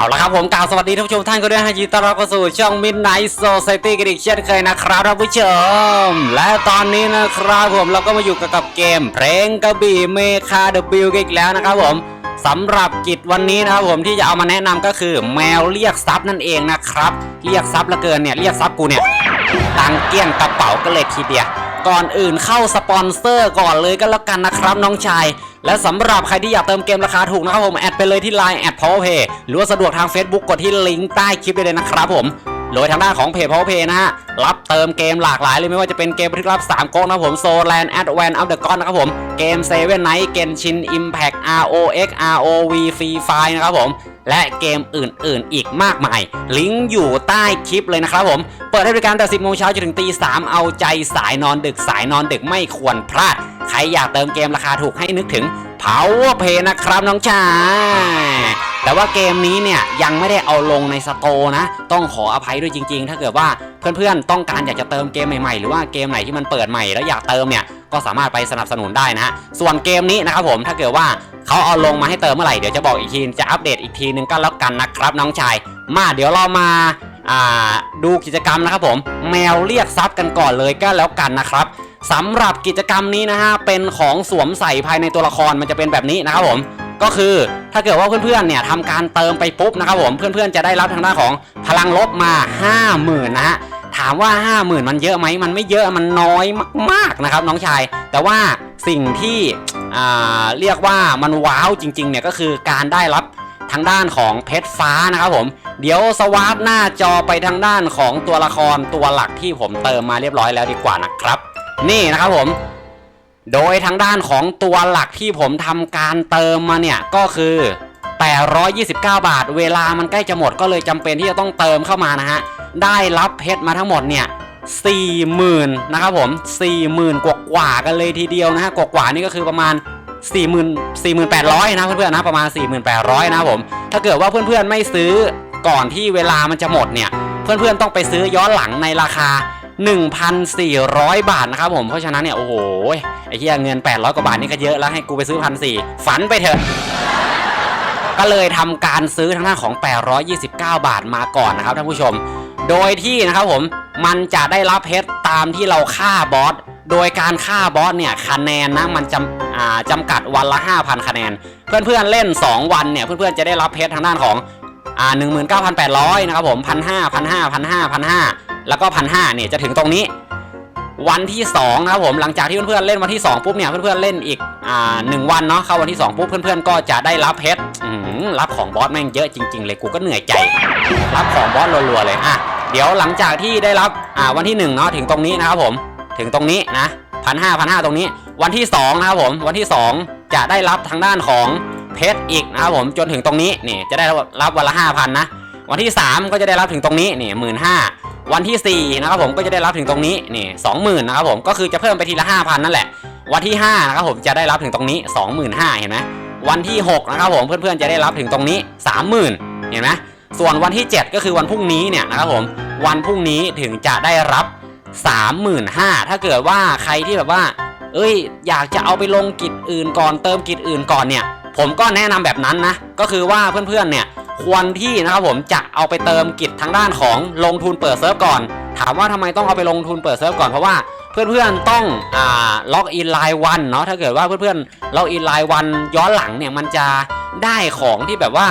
เอาละครับผมกล่าวสวัสดีท่านผู้ชมท่านก็ด้วยฮะยินดีต้อนรับเข้าสู่ช่อง Midnight Society กันอีกเช่นเคยนะครับท่านผู้ชม และตอนนี้นะครับผมเราก็มาอยู่กับกบเกมเพลงกระบี่เมคาเดอะบิลกันอีกแล้วนะครับผมสำหรับกิจวันนี้นะครับผมที่จะเอามาแนะนำก็คือแมวเรียกทรัพย์นั่นเองนะครับ เรียกทรัพย์ละเกินเนี่ยเรียกทรัพย์กูเนี่ยตังเกี้ยงกระเป๋าก็เลยทีเดียวก่อนอื่นเข้าสปอนเซอร์ก่อนเลยก็แล้วกันนะครับน้องชาย และสำหรับใครที่อยากเติมเกมราคาถูกนะครับผม แอดไปเลยที่ Line แอด powerpay หรือว่าสะดวกทาง Facebook กดที่ลิงก์ใต้คลิปได้เลยนะครับผม โดยทางด้านของเพจ powerpay นะฮะ รับเติมเกมหลากหลายเลยไม่ว่าจะเป็นเกมบันทึกรับ 3ก๊กนะครับผมโซแลนแอดแวนอัพเดอะก้อนนะครับผม เกมเซเว่นไนท์เกนชินอิมแพก ROX ROV Free Fire นะครับผม และเกมอื่นๆ อีกมากมาย ลิงก์อยู่ใต้คลิปเลยนะครับผม เปิดให้บริการแต่10โมงเช้าจนถึงตี3เอาใจสายนอนดึกสายนอนดึกไม่ควรพลาด ใครอยากเติมเกมราคาถูกให้นึกถึง Power Play นะครับน้องชายแต่ว่าเกมนี้เนี่ยยังไม่ได้เอาลงในสโตร์นะ ต้องขออภัยด้วยจริง ๆ ถ้าเกิดว่าเพื่อนๆต้องการอยากจะเติมเกมใหม่ๆ หรือว่าเกมไหนที่มันเปิดใหม่แล้วอยากเติมเนี่ย ก็สามารถไปสนับสนุนได้นะฮะส่วนเกมนี้นะครับผมถ้าเกิดว่าเขาเอาลงมาให้เติมเมื่อไหร่เดี๋ยวจะบอกอีกทีจะอัปเดตอีกทีนึงก็แล้วกันนะครับน้องชาย มาเดี๋ยวเรามาดูกิจกรรมนะครับผมแมวเรียกทรัพย์กันก่อนเลยก็แล้วกันนะครับสำหรับกิจกรรมนี้นะฮะเป็นของสวมใส่ภายในตัวละครมันจะเป็นแบบนี้นะครับผมก็คือถ้าเกิดว่าเพื่อนๆเนี่ยทำการเติมไปปุ๊บนะครับผมเพื่อนๆจะได้รับทางด้านของพลังลบมา 50,000นะฮะ ถามว่า50,000มันเยอะไหมมันไม่เยอะมันน้อยมากๆนะครับ น้องชาย แต่ว่าสิ่งที่เรียกว่ามันว้าวจริงๆเนี่ยก็คือการได้รับทางด้านของเพชรฟ้านะครับผม เดี๋ยวสวาร์ปหน้าจอไปทางด้านของตัวละครตัวหลักที่ผมเติมมาเรียบร้อยแล้วดีกว่านะครับ นี่นะครับผมโดยทางด้านของตัวหลักที่ผมทำการเติมมาเนี่ยก็คือ829 บาท เวลามันใกล้จะหมดก็เลยจำเป็นที่จะต้องเติมเข้ามานะฮะ ได้รับเพชรมาทั้งหมดเนี่ย40,000นะครับผม40,000กว่ากว่ากันเลยทีเดียวนะฮะกว่ากว่านี่ก็คือประมาณ40,000 4,800นะเพื่อนๆนะประมาณ 4,800นะครับผมถ้าเกิดว่าเพื่อนๆไม่ซื้อก่อนที่เวลามันจะหมดเนี่ย เพื่อนๆต้องไปซื้อย้อนหลังในราคา 1,400 บาทนะครับผมเพราะฉะนั้นเนี่ยโอ้โหไอ้เหี้ยเงิน 800 กว่าบาทนี่ก็เยอะแล้วให้กูไปซื้อพันสี่ฝันไปเถอะก็เลยทำการซื้อทางด้านของ 829 บาทมาก่อนนะครับท่านผู้ชม โดยที่นะครับผมมันจะได้รับเพชรตามที่เราฆ่าบอสโดยการฆ่าบอสเนี่ยคะแนนนะมันจำจำกัดวันละ 5,000 คะแนน เพื่อนๆเล่น 2 วันเนี่ยเพื่อนๆจะได้รับเพชรทางด้านของอ่า19,800 นะครับผม1,500 1,500 1,500 1,500แล้วก็1,500เนี่ยจะถึงตรงนี้ วันที่2นะครับผมหลังจากที่เพื่อนๆเล่นวันที่ 2 ปุ๊บเนี่ยเพื่อนๆเล่นอีกอ่าหนึ่งวันเนาะเข้าวันที่ 2 ปุ๊บเพื่อนๆก็จะได้รับเพชรรับของบอสแม่งเยอะจริง ๆ เลยกูก็เหนื่อยใจ รับของบอสรัวๆเลยอะ เดี๋ยวหลังจากที่ได้รับอ่าวันที่1เนาะถึงตรงนี้นะครับผมถึงตรงนี้นะพันห้าพันห้าตรงนี้ วันที่2นะครับผมวันที่ 2 จะได้รับทางด้านของเพชรอีกนะครับผมจนถึงตรงนี้นี่จะได้รับวันละ5,000นะวันที่ 3 ก็จะได้รับถึงตรงนี้นี่หมื่นห้าวันที่4นะครับผมก็จะได้รับถึงตรงนี้นี่สองหมื่นนะครับผมก็คือจะเพิ่มไปทีละ5,000นั่นแหละ วันที่5นะครับผมจะได้รับถึงตรงนี้ 25,000เห็นไหมวันที่6นะครับผมเพื่อนๆจะได้รับถึงตรงนี้ 30,000เห็นไหม ส่วนวันที่ 7 ก็คือวันพรุ่งนี้เนี่ยนะครับผมวันพรุ่งนี้ถึงจะได้รับ 35,000ถ้าเกิดว่าใครที่แบบว่า เอ้ย อยากจะเอาไปลงกิจอื่นก่อนเติมกิจอื่นก่อนเนี่ย ผมก็แนะนำแบบนั้นนะก็คือว่าเพื่อนๆเนี่ยควรที่นะครับผมจะเอาไปเติมกิจทางด้านของลงทุนเปิดเซิร์ฟก่อน ถามว่าทำไมต้องเอาไปลงทุนเปิดเซิร์ฟก่อนเพราะว่าเพื่อนๆต้องอ่าล็อกอินไลน์วันเนาะถ้าเกิดว่าเพื่อนๆล็อกอินไลน์วันย้อนหลังเนี่ยมันจะได้ของที่แบบว่า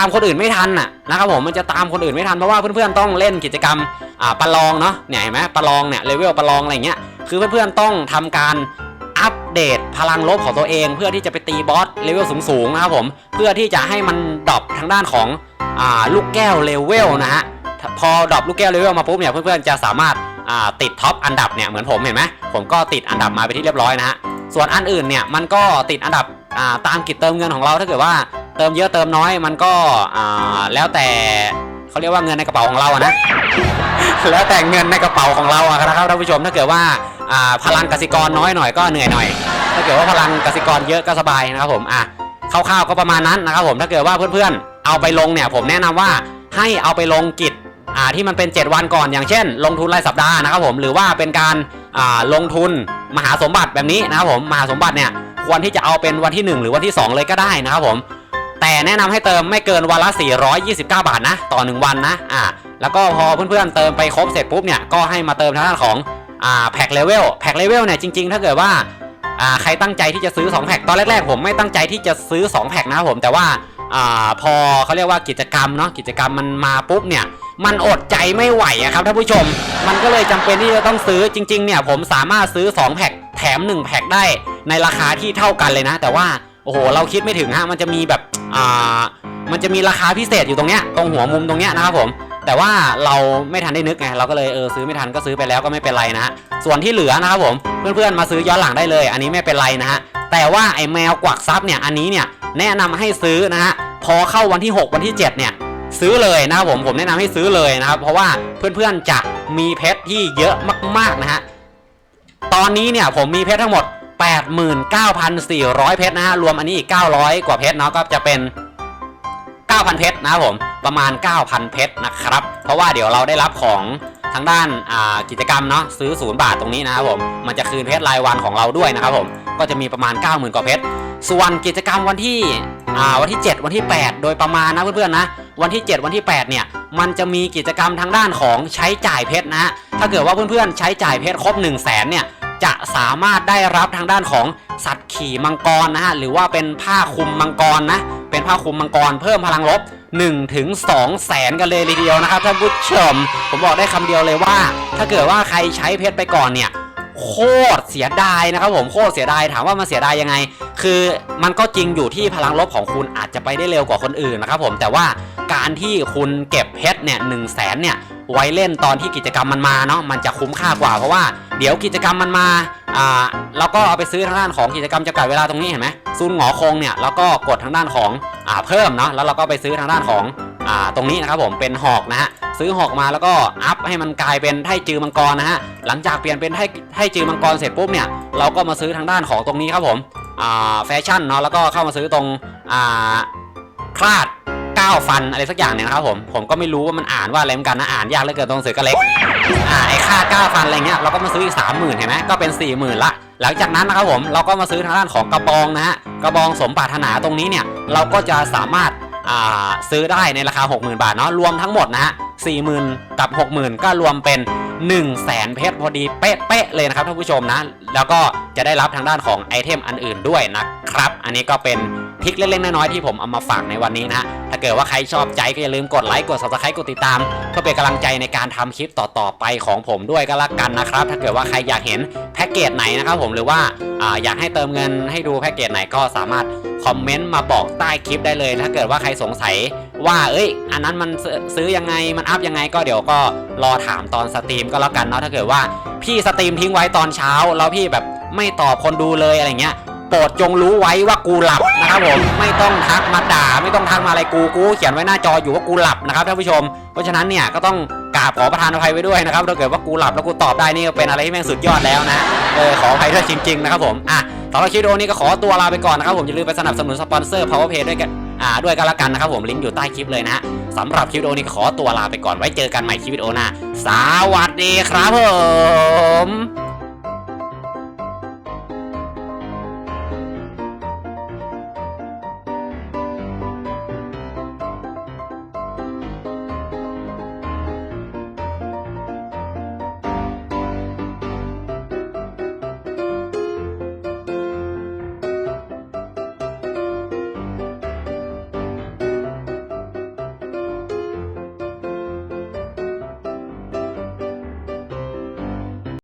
ามคนอื่นไม่ทันน่ะนะครับผมมันจะตามคนอื่นไม่ทันเพราะว่าเพื่อนๆต้องเล่นกิจกรรมอ่าประลองเนาะเนี่ยเห็นไหมประลองเนี่ยเลเวลประลองอะไรเงี้ยคือเพื่อนๆต้องทำการอัปเดตพลังลบของตัวเอง เพื่อที่จะไปตีบอสเลเวลสูงๆนะครับผมเพื่อที่จะให้มันดรอปทางด้านของอ่าลูกแก้วเลเวลนะฮะพอดรอปลูกแก้วเลเวลมาปุ๊บเนี่ยเพื่อนๆจะสามารถอ่าติดท็อปอันดับเนี่ยเหมือนผมเห็นไหมผมก็ติดอันดับมาไปที่เรียบร้อยนะฮะส่วนอันอื่นเนี่ยมันก็ติดอันดับอ่าตามกิจเติมเงินของเราถ้าเกิดว่า เติมเยอะเติมน้อยมันก็อ่าแล้วแต่เขาเรียกว่าเงินในกระเป๋าของเราอะนะ แล้วแต่เงินในกระเป๋าของเราอะนะครับท่านผู้ชมถ้าเกิดว่าอ่าพลังกสิกรน้อยหน่อยก็เหนื่อยหน่อย ถ้าเกิดว่าพลังกสิกรเยอะก็สบายนะครับผมอะคร่าวๆก็ประมาณนั้นนะครับผมถ้าเกิดว่าเพื่อนๆ เอาไปลงเนี่ยผมแนะนำว่าให้เอาไปลงกิจอ่าที่มันเป็น 7 วันก่อนอย่างเช่น ลงทุนรายสัปดาห์นะครับผมหรือว่าเป็นการอ่าลงทุนมหาสมบัติแบบนี้นะครับผมมหาสมบัติเนี่ยควรที่จะเอาเป็นวันที่ 1 หรือวันที่ 2 เลยก็ได้นะครับผม แต่แนะนำให้เติมไม่เกินวันละ 429 บาทนะ ต่อ 1 วันนะอ่าแล้วก็พอเพื่อนๆเติมไปครบเสร็จปุ๊บเนี่ยก็ให้มาเติมทางด้านของอ่าแพ็คเลเวลแพ็คเลเวลเนี่ยจริงๆ ถ้าเกิดว่าอ่าใครตั้งใจที่จะซื้อ 2 แพ็คตอนแรกๆผมไม่ตั้งใจที่จะซื้อ 2 แพ็คนะผมแต่ว่าอ่าพอเขาเรียกว่ากิจกรรมเนาะกิจกรรมมันมาปุ๊บเนี่ยมันอดใจไม่ไหวอะครับท่านผู้ชม มันก็เลยจำเป็นที่จะต้องซื้อจริงๆเนี่ยผมสามารถซื้อ 2 แพ็คแถม 1 แพ็คได้ในราคาที่เท่ากันเลยนะ แต่ว่าโอ้โหเราคิดไม่ถึงฮะมันจะมีแบบ อ่ามันจะมีราคาพิเศษอยู่ตรงเนี้ยตรงหัวมุมตรงเนี้ยนะครับผมแต่ว่าเราไม่ทันได้นึกไงเราก็เลยเออซื้อไม่ทันก็ซื้อไปแล้วก็ไม่เป็นไรนะฮะส่วนที่เหลือนะครับผมเพื่อนๆมาซื้อย้อนหลังได้เลย อันนี้ไม่เป็นไรนะฮะแต่ว่าไอ้แมวกวักซับเนี่ยอันนี้เนี่ยแนะนำให้ซื้อนะฮะพอเข้าวันที่ 6 วันที่ 7 เนี่ยซื้อเลยนะครับผมผมแนะนำให้ซื้อเลยนะครับเพราะว่าเพื่อนๆจะมีเพชรที่เยอะมากๆนะฮะตอนนี้เนี่ยผมมีเพชรทั้งหมด 89,400 เพชรนะฮะรวมอันนี้อีก 900 กว่าเพชรเนาะก็จะเป็น 9,000 เพชรนะครับผมประมาณ 9,000 เพชรนะครับ เพราะว่าเดี๋ยวเราได้รับของทางด้านากิจกรรมเนาะซื้อ0บาทตรงนี้นะครับผมมันจะคืนเพชรรายวันของเราด้วยนะครับผมก็จะมีประมาณ 90,000 กว่าเพชรส่วนกิจกรรมวันที่วันที่ 7 วันที่ 8 โดยประมาณนะเพื่อนๆนะวันที่ 7 วันที่ 8 เนี่ย มันจะมีกิจกรรมทางด้านของใช้จ่ายเพชรนะฮะถ้าเกิดว่าเพื่อนๆใช้จ่ายเพชรครบ 1 0 0 0 0แสนเนี่ย จะสามารถได้รับทางด้านของสัตว์ขี่มังกรนะฮะหรือว่าเป็นผ้าคลุมมังกรนะเป็นผ้าคลุมมังกรเพิ่มพลังลบ1ถึง2แสนกันเลยทีเดียวนะครับท่านผู้ชม ผมบอกได้คำเดียวเลยว่า ถ้าเกิดว่าใครใช้เพชรไปก่อนเนี่ยโคตรเสียดายนะครับผมโคตรเสียดายถามว่ามันเสียดายยังไง คือมันก็จริงอยู่ที่พลังลบของคุณอาจจะไปได้เร็วกว่าคนอื่นนะครับผมแต่ว่าการที่คุณเก็บเพชรเนี่ยหนึ่งแสนเนี่ย ไว้เล่นตอนที่กิจกรรมมันมาเนาะมันจะคุ้มค่ากว่าเพราะว่าเดี๋ยวกิจกรรมมันมาอ่าเราก็เอาไปซื้อทางด้านของกิจกรรมจำกัดเวลาตรงนี้เห็นไหมซูนหงอคงเนี่ยแล้วก็กดทางด้านของอ่าเพิ่มเนาะแล้วเราก็ไปซื้อทางด้านของอ่าตรงนี้นะครับผมเป็นหอกนะฮะซื้อหอกมาแล้วก็อัพให้มันกลายเป็นไทจือมังกรนะฮะหลังจากเปลี่ยนเป็นไทไทจือมังกรเสร็จปุ๊บเนี่ยเราก็มาซื้อทางด้านของตรงนี้ครับผมอ่าแฟชั่นเนาะแล้วก็เข้ามาซื้อตรงอ่าคลาด ก้าวฟันอะไรสักอย่างเนี่ยนะครับผมผมก็ไม่รู้ว่ามันอ่านว่าอะไรเหมือนกันนะอ่านยากเหลือเกินตรงสือกระเล็กอ่าไอ้ค่าก้าวฟันอะไรเงี้ยเราก็มาซื้ออีกสามหมื่นเห็นไหมก็เป็นสี่หมื่นละหลังจากนั้นนะครับผมเราก็มาซื้อทางด้านของกระบองนะฮะกระบองสมปรารถนาตรงนี้เนี่ยเราก็จะสามารถอ่าซื้อได้ในราคา 60,000 บาทเนาะรวมทั้งหมดนะฮะ40,000 กับ 60,000 ก็รวมเป็น 1 0 0 0 0แสนเพชรพอดีเป๊ะๆเลยนะครับท่านผู้ชมนะ แล้วก็จะได้รับทางด้านของไอเทมอันอื่นด้วยนะครับ อันนี้ก็เป็นทริคเล็กๆน้อยๆที่ผมเอามาฝากในวันนี้นะ เกิดว่าใครชอบใจก็อย่าลืมกดไลค์กด subscribe กดติดตาม เพื่อเป็นกำลังใจในการทำคลิปต่อๆไปของผมด้วยก็แล้วกันนะครับ ถ้าเกิดว่าใครอยากเห็นแพ็กเกจไหนนะครับผมหรือว่าอ่าอยากให้เติมเงินให้ดูแพ็กเกจไหนก็สามารถคอมเมนต์มาบอกใต้คลิปได้เลย ถ้าเกิดว่าใครสงสัยว่าเอ้ย อันนั้นมันซื้อซื้อยังไงมันอัพยังไงก็เดี๋ยวก็รอถามตอนสตรีมก็แล้วกันเนาะถ้าเกิดว่าพี่สตรีมทิ้งไว้ตอนเช้า แล้วพี่แบบไม่ตอบคนดูเลยอะไรเงี้ย โปรดจงรู้ไว้ว่ากูหลับนะครับผมไม่ต้องทักมาด่าไม่ต้องทักมาอะไรกูกูเขียนไว้หน้าจออยู่ว่ากูหลับนะครับท่านผู้ชม เพราะฉะนั้นเนี่ยก็ต้องกราบขอประทานอภัยไว้ด้วยนะครับถ้าเกิดว่ากูหลับแล้วกูตอบได้นี่ก็เป็นอะไรที่แม่งสุดยอดแล้วนะเออขออภัยด้วยจริงๆนะครับผมอะสำหรับคลิปวิดีโอนี้ก็ขอตัวลาไปก่อนนะครับผมอย่าลืมไปสนับสนุนสปอนเซอร์ powerplay ด้วยกันอ่าด้วยกันละกันนะครับผมลิงก์อยู่ใต้คลิปเลยนะฮะสำหรับคลิปวิดีโอนี้ขอตัวลาไปก่อนไว้เจอกันใหม่คลิปวิดีโอหน้าสวัสดีครับผม